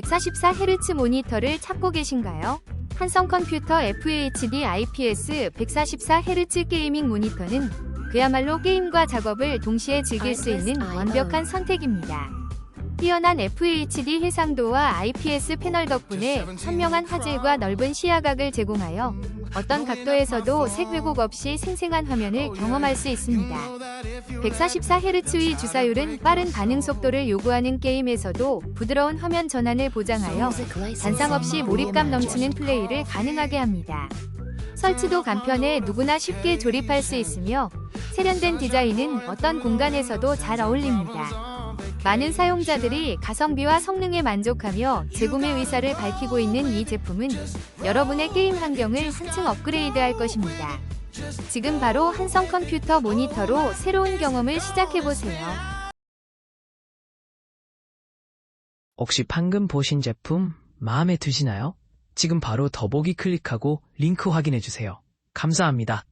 144Hz 모니터를 찾고 계신가요? 한성 컴퓨터 FHD IPS 144Hz 게이밍 모니터는 그야말로 게임과 작업을 동시에 즐길 수 있는 완벽한 선택입니다. 뛰어난 FHD 해상도와 IPS 패널 덕분에 선명한 화질과 넓은 시야각을 제공하여 어떤 각도에서도 색 왜곡 없이 생생한 화면을 경험할 수 있습니다. 144Hz의 주사율은 빠른 반응 속도를 요구하는 게임에서도 부드러운 화면 전환을 보장하여 잔상 없이 몰입감 넘치는 플레이를 가능하게 합니다. 설치도 간편해 누구나 쉽게 조립할 수 있으며 세련된 디자인은 어떤 공간에서도 잘 어울립니다. 많은 사용자들이 가성비와 성능에 만족하며 재구매 의사를 밝히고 있는 이 제품은 여러분의 게임 환경을 한층 업그레이드할 것입니다. 지금 바로 한성 컴퓨터 모니터로 새로운 경험을 시작해보세요. 혹시 방금 보신 제품 마음에 드시나요? 지금 바로 더보기 클릭하고 링크 확인해 주세요. 감사합니다.